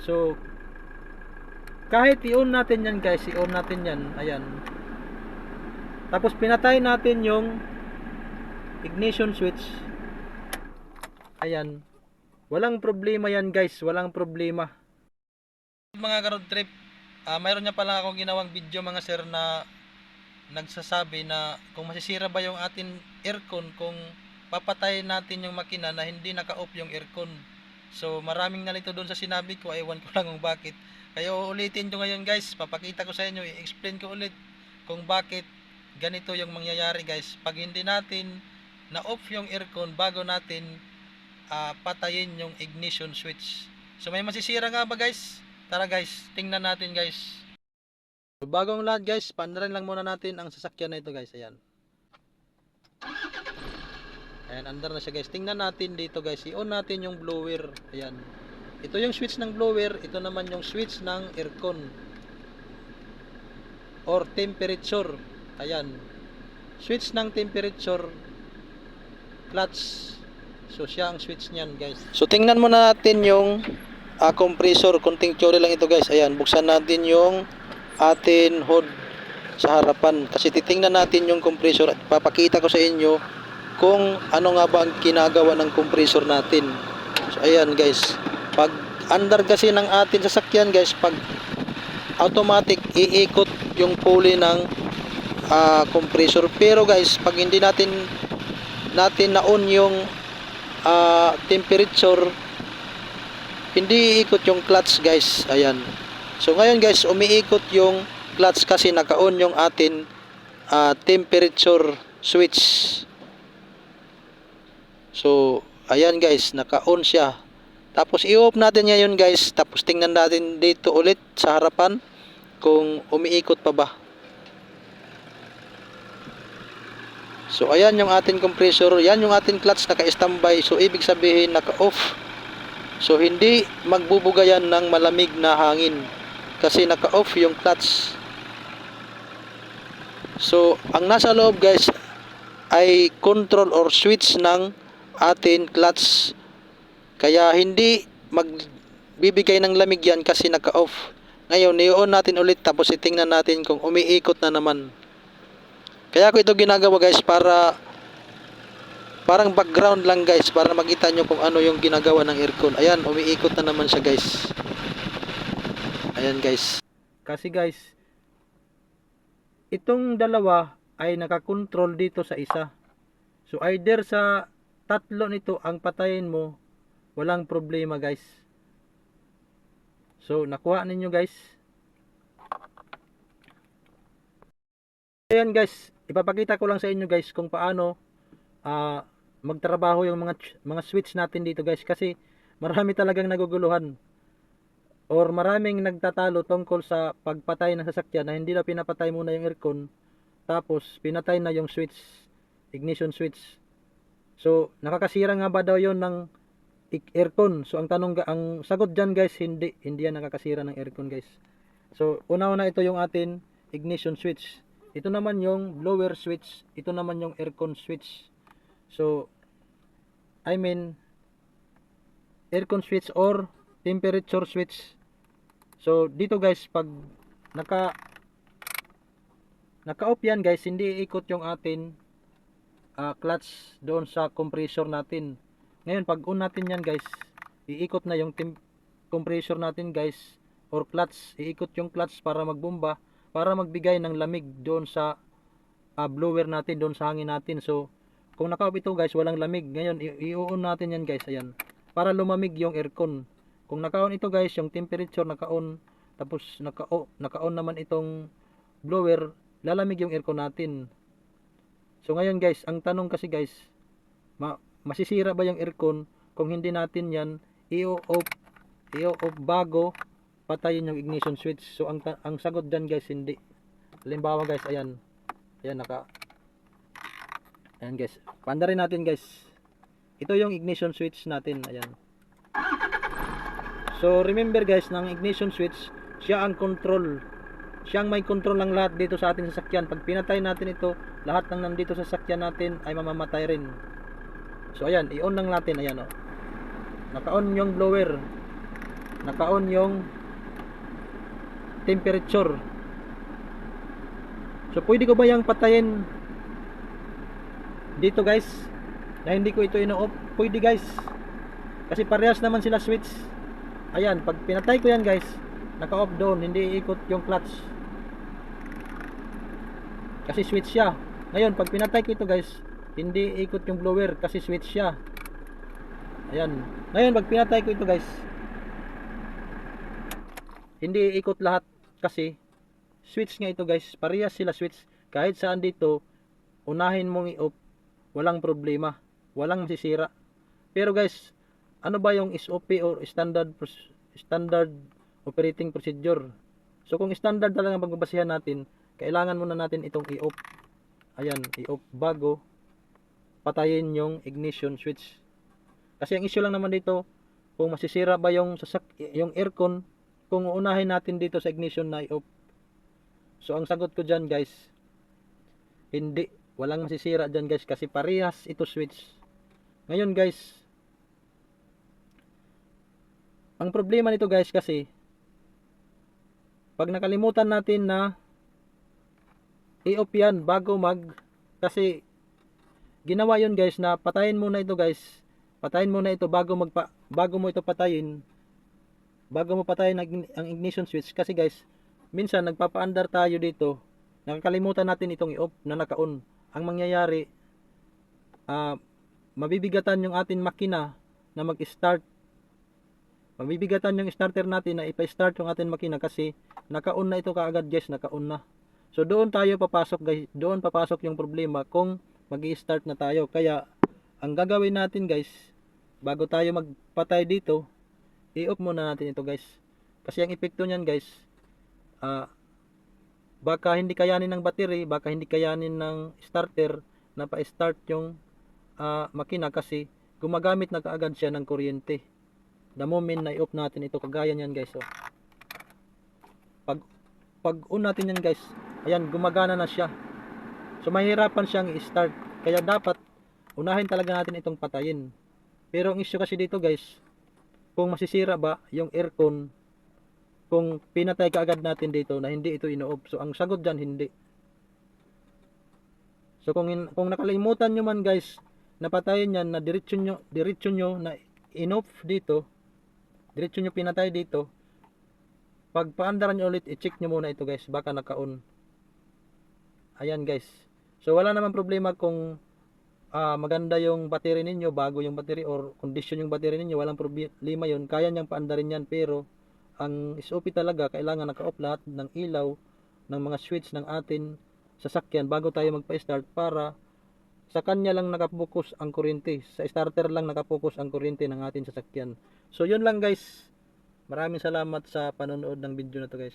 So, kahit i-on natin yan guys, i-on natin yan, ayan. Tapos pinatay natin yung ignition switch. Ayan. Walang problema yan guys, walang problema. Mga road trip, ah mayroon niya pala akong ginawang video mga sir na nagsasabi na kung masisira ba yung atin aircon kung papatay natin yung makina na hindi naka-off yung aircon. So maraming nalito doon sa sinabi ko, ewan ko lang kung bakit. Kaya uulitin ko ngayon guys, papakita ko sa inyo, i-explain ko ulit kung bakit ganito yung mangyayari guys. Pag hindi natin na-off yung aircon bago natin ah, patayin yung ignition switch. So may masisira nga ba guys? Tara guys, tingnan natin guys. So, bagong lahat guys, paandarin lang muna natin ang sasakyan na ito guys. Ayan. Ayan, andar na siya guys. Tingnan natin dito guys. I-on natin yung blower. Ayan. Ito yung switch ng blower. Ito naman yung switch ng aircon. Or temperature. Ayan. Switch ng temperature. Clutch. So siya ang switch niyan guys. So tingnan muna natin yung ah, compressor. Kunting theory lang ito guys. Ayan. Buksan natin yung atin hood sa harapan. Kasi titingnan natin yung compressor at papakita ko sa inyo kung ano nga ba ang ginagawa ng compressor natin. So ayan guys, pag under kasi ng atin sasakyan guys, pag automatic iikot yung pulley ng ah, compressor. Pero guys, pag hindi natin natin na-on yung ah, temperature, hindi iikot yung clutch guys. Ayan. So ngayon guys, umiikot yung clutch kasi naka-on yung atin ah, temperature switch. So, ayan guys, naka-on siya. Tapos i-off natin ngayon guys, tapos tingnan natin dito ulit sa harapan kung umiikot pa ba. So, ayan yung ating compressor, yan yung ating clutch naka-standby. So, ibig sabihin naka-off. So, hindi magbubugayan ng malamig na hangin kasi naka-off yung clutch. So, ang nasa loob guys ay control or switch ng atin clutch kaya hindi magbibigay ng lamig yan kasi naka-off. Ngayon i-on natin ulit tapos itingnan natin kung umiikot na naman. Kaya ko ito ginagawa guys para parang background lang guys para makita nyo kung ano yung ginagawa ng aircon. Ayan umiikot na naman siya guys. Ayan guys. Kasi guys itong dalawa ay nakakontrol dito sa isa. So either sa tatlo nito ang patayin mo walang problema guys. So nakuha ninyo guys. Ayan guys. Ipapakita ko lang sa inyo guys kung paano ah, magtrabaho yung mga mga switch natin dito guys. Kasi marami talagang naguguluhan or maraming nagtatalo tungkol sa pagpatay ng sasakyan na hindi na pinapatay muna yung aircon tapos pinatay na yung switch ignition switch So, nakakasira nga ba daw 'yon ng aircon? So, ang tanong ang sagot diyan guys, hindi hindi yan nakakasira ng aircon guys. So, una-una ito yung atin ignition switch. Ito naman yung blower switch, ito naman yung aircon switch. So, I mean aircon switch or temperature switch. So, dito guys, pag naka naka-off yan guys, hindi iikot yung atin ah, clutch doon sa compressor natin. Ngayon, pag on natin yan guys, iikot na yung compressor natin guys, or clutch, iikot yung clutch para magbomba, para magbigay ng lamig doon sa ah, blower natin, doon sa hangin natin. So, kung naka-off ito guys, walang lamig. Ngayon, i-on natin yan guys, ayan. Para lumamig yung aircon. Kung naka-on ito guys, yung temperature naka-on, tapos naka-on, naka-on naman itong blower, lalamig yung aircon natin. So ngayon guys, ang tanong kasi guys, ma masisira ba yung aircon kung hindi natin yan i-off i-off bago patayin yung ignition switch. So ang ang sagot diyan guys hindi. Halimbawa guys, ayan. Ayan naka Ayan guys. Pandarin natin guys. Ito yung ignition switch natin, ayan. So remember guys, ng ignition switch, siya ang control siyang may control ng lahat dito sa ating sasakyan. Pag pinatay natin ito, lahat ng nandito sa sasakyan natin ay mamamatay rin. So ayan, i-on lang natin, ayan oh. Naka-on yung blower. naka-on yung temperature. So pwede ko ba yung patayin dito guys na hindi ko ito ino-off? Pwede guys. Kasi parehas naman sila switch. Ayan, pag pinatay ko yan guys, naka-off doon, hindi iikot yung clutch. Kasi switch siya. Ngayon, pag pinatay ko ito guys, hindi ikot yung blower kasi switch siya. Ayan. Ngayon, pag pinatay ko ito guys, hindi ikot lahat kasi switch nga ito guys. Parehas sila switch. Kahit saan dito, unahin mong i-off, walang problema. Walang masisira. Pero guys, ano ba yung SOP or standard standard operating procedure? So kung standard talaga ang pagbabasihan natin, kailangan muna natin itong i-off. Ayan, i-off bago patayin yung ignition switch. Kasi ang issue lang naman dito, kung masisira ba yung sasak yung aircon kung uunahin natin dito sa ignition na i-off. So ang sagot ko diyan, guys, hindi walang masisira diyan, guys, kasi parehas ito switch. Ngayon, guys, ang problema nito, guys, kasi pag nakalimutan natin na i-off yan bago mag kasi ginawa yun guys na patayin muna ito guys. Patayin muna ito bago magpa bago mo ito patayin. Bago mo patayin ang, ignition switch. Kasi guys minsan nagpapaandar tayo dito. Nakakalimutan natin itong i-off na naka-on. Ang mangyayari ah mabibigatan yung atin makina na mag-start mabibigatan yung starter natin na ipa-start yung atin makina kasi naka-on na ito kaagad guys naka-on na So doon tayo papasok guys, doon papasok yung problema kung magi-start na tayo. Kaya ang gagawin natin guys, bago tayo magpatay dito, i-off muna natin ito guys. Kasi ang epekto niyan guys, ah baka hindi kayanin ng battery, baka hindi kayanin ng starter na pa-start yung ah, makina kasi gumagamit na kaagad siya ng kuryente. The moment na i-off natin ito, kagaya niyan guys. Oh. Pag pag on natin yan guys, ayan gumagana na siya so mahirapan siyang i-start kaya dapat unahin talaga natin itong patayin pero ang issue kasi dito guys kung masisira ba yung aircon kung pinatay ka agad natin dito na hindi ito ino-off so ang sagot dyan hindi so kung, in, kung nakalimutan nyo man guys napatayin yan na diretso nyo, diretso nyo na in-off dito diretso nyo pinatay dito pag paandaran nyo ulit i-check nyo muna ito guys baka naka-on Ayan guys. So wala naman problema kung ah, maganda yung battery ninyo, bago yung battery or condition yung battery ninyo, walang problema yun. Kaya niyang paandarin yan pero ang SOP talaga kailangan naka-off lahat ng ilaw ng mga switch ng atin sasakyan bago tayo magpa-start para sa kanya lang nakapokus ang kuryente. Sa starter lang nakapokus ang kuryente ng ating sasakyan. So yun lang guys. Maraming salamat sa panonood ng video na to guys.